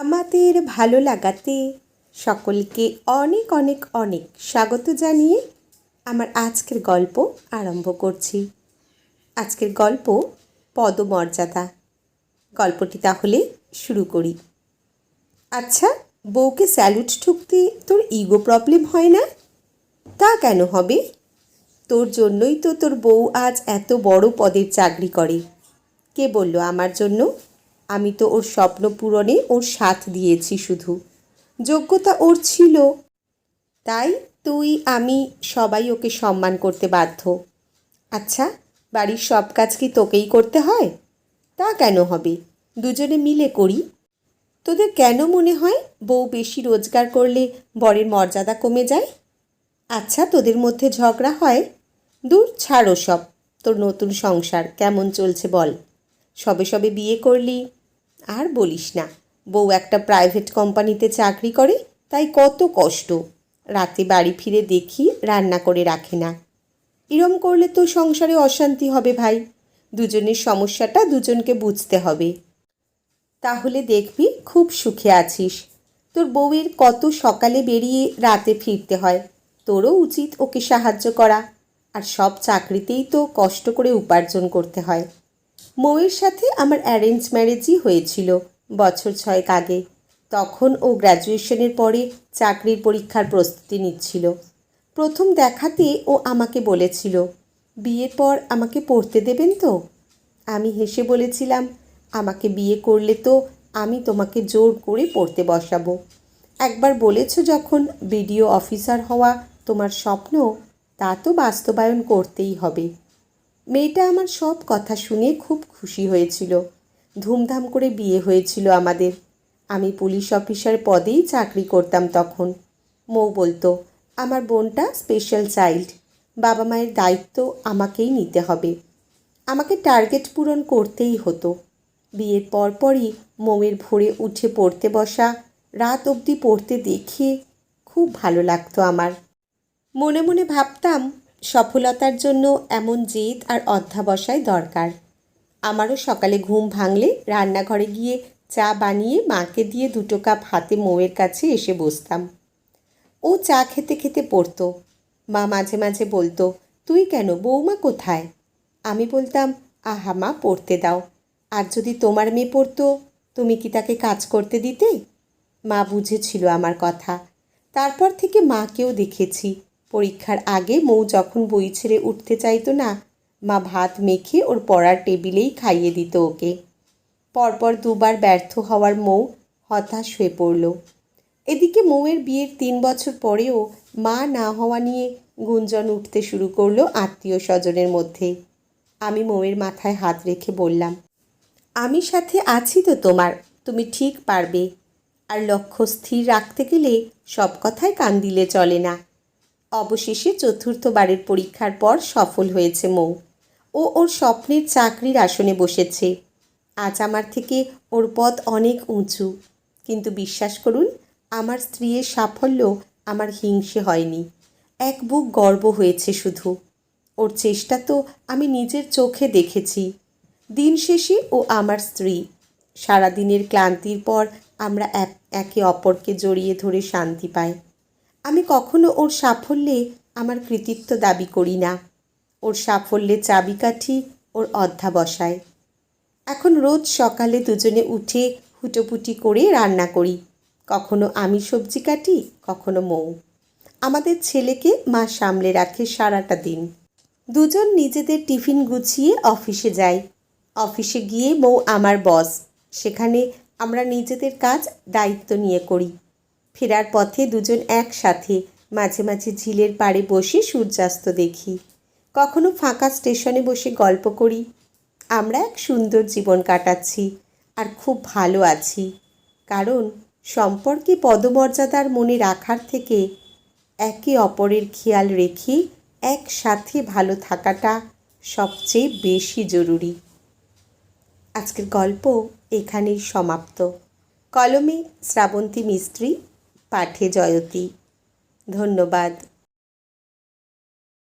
আমাদের ভালো লাগাতে সকলকে অনেক অনেক অনেক স্বাগত জানিয়ে আমার আজকের গল্প আরম্ভ করছি। আজকের গল্প পদমর্যাদা। গল্পটি তাহলে শুরু করি। আচ্ছা বউকে স্যালুট ঠুকতে তোর ইগো প্রবলেম হয় না? তা কেন হবে? তোর জন্যই তো তোর বউ আজ এত বড় পদের চাকরি করে। কে বলল আমার জন্য? আমি তো ওর স্বপ্ন পূরণে ওর সাথ দিয়েছি শুধু। যোগ্যতা ওর ছিল। তাই তুই, আমি সবাই ওকে সম্মান করতে বাধ্য। আচ্ছা বাড়ির সব কাজ কি তোকেই করতে হয়? তা কেন হবে? দুজনে মিলে করি। তোদের কেন মনে হয় বউ বেশি রোজগার করলে বরের মর্যাদা কমে যায়? আচ্ছা তোদের মধ্যে ঝগড়া হয়? দূর, ছাড়ো সব। তোর নতুন সংসার কেমন চলছে বল। সবে সবে বিয়ে করলি। আর বলিস না, বউ একটা প্রাইভেট কোম্পানিতে চাকরি করে, তাই কত কষ্ট। রাতে বাড়ি ফিরে দেখি রান্না করে রাখে না। এরম করলে তো সংসারে অশান্তি হবে ভাই। দুজনের সমস্যাটা দুজনকে বুঝতে হবে। তাহলে দেখবি খুব সুখে আছিস। তোর বউয়ের কত সকালে বেরিয়ে রাতে ফিরতে হয়। তোরও উচিত ওকে সাহায্য করা। আর সব চাকরিতেই তো কষ্ট করে উপার্জন করতে হয়। মৌয়ের সাথে আমার অ্যারেঞ্জ ম্যারেজই হয়েছিল বছর ছয়েক আগে। তখন ও গ্র্যাজুয়েশনের পরে চাকরির পরীক্ষার প্রস্তুতি নিচ্ছিল। প্রথম দেখাতে ও আমাকে বলেছিল, বিয়ের পর আমাকে পড়তে দেবেন তো? আমি হেসে বলেছিলাম, আমাকে বিয়ে করলে তো আমি তোমাকে জোর করে পড়তে বসাবো। একবার বলেছ যখন, বিডিও অফিসার হওয়া তোমার স্বপ্ন, তা তো বাস্তবায়ন করতেই হবে। মেয়েটা আমার সব কথা শুনে খুব খুশি হয়েছিল। ধুমধাম করে বিয়ে হয়েছিল আমাদের। আমি পুলিশ অফিসার পদেই চাকরি করতাম তখন। মৌ বলতো, আমার বোনটা স্পেশাল চাইল্ড বাবা মায়ের দায়িত্ব আমাকেই নিতে হবে। আমাকে টার্গেট পূরণ করতেই হতো। বিয়ের পরপরই মৌয়ের ভোরে উঠে পড়তে বসা, রাত অবধি পড়তে দেখে খুব ভালো লাগতো আমার। মনে মনে ভাবতাম সফলতার জন্য এমন জেদ আর অধ্যাবসায় দরকার। আমারও সকালে ঘুম ভাঙলে রান্নাঘরে গিয়ে চা বানিয়ে মাকে দিয়ে দুটো কাপ হাতে মৌয়ের কাছে এসে বসতাম। ও চা খেতে খেতে পড়তো। মা মাঝে মাঝে বলতো, তুই কেন? বৌমা কোথায়? আমি বলতাম, আহা মা, পড়তে দাও। আর যদি তোমার মেয়ে পড়তো, তুমি কি তাকে কাজ করতে দিতে? মা বুঝেছিল আমার কথা। তারপর থেকে মাকেও দেখেছি। পরীক্ষার আগে মৌ যখন বই ছেড়ে উঠতে চাইতো না, মা ভাত মেখে ওর পড়ার টেবিলেই খাইয়ে দিত ওকে। পরপর দুবার ব্যর্থ হওয়ার মৌ হতাশ হয়ে পড়ল। এদিকে মৌয়ের বিয়ের তিন বছর পরেও মা না হওয়া নিয়ে গুঞ্জন উঠতে শুরু করল আত্মীয় স্বজনের মধ্যে। আমি মৌয়ের মাথায় হাত রেখে বললাম, আমি সাথে আছি তো তোমার, তুমি ঠিক পারবে। আর লক্ষ্য স্থির রাখতে গেলে সব কথায় কান দিলে চলে না। অবশেষে চতুর্থবারের পরীক্ষার পর সফল হয়েছে মৌ। ও ওর স্বপ্নের চাকরির আসনে বসেছে। আজ আমার থেকে ওর পথ অনেক উঁচু। কিন্তু বিশ্বাস করুন, আমার স্ত্রীর সাফল্য আমার হিংসে হয়নি। এক বুক গর্ব হয়েছে শুধু। ওর চেষ্টা তো আমি নিজের চোখে দেখেছি। দিন শেষে ও আমার স্ত্রী। সারাদিনের ক্লান্তির পর আমরা একে অপরকে জড়িয়ে ধরে শান্তি পাই। আমি কখনো ওর সাফল্যে আমার কৃতিত্ব দাবি করি না। ওর সাফল্যের চাবিকাঠি ওর অধ্যাবসায়। এখন রোজ সকালে দুজনে উঠে হুটোপুটি করে রান্না করি। কখনো আমি সবজি কাটি, কখনো মৌ। আমাদের ছেলেকে মা সামলে রাখে সারাটা দিন। দুজন নিজেদের টিফিন গুছিয়ে অফিসে যাই। অফিসে গিয়ে মৌ আমার বস। সেখানে আমরা নিজেদের কাজ দায়িত্ব নিয়ে করি। ফেরার পথে দুজন একসাথে মাঝে মাঝে ঝিলের পাড়ে বসে সূর্যাস্ত দেখি। কখনো ফাঁকা স্টেশনে বসে গল্প করি। আমরা এক সুন্দর জীবন কাটাচ্ছি আর খুব ভালো আছি। কারণ সম্পর্কে পদমর্যাদার মনে রাখার থেকে একে অপরের খেয়াল রেখে একসাথে ভালো থাকাটা সবচেয়ে বেশি জরুরি। আজকের গল্প এখানেই সমাপ্ত। কলমে শ্রাবন্তী মিস্ত্রি পাঠে জয়তী। ধন্যবাদ।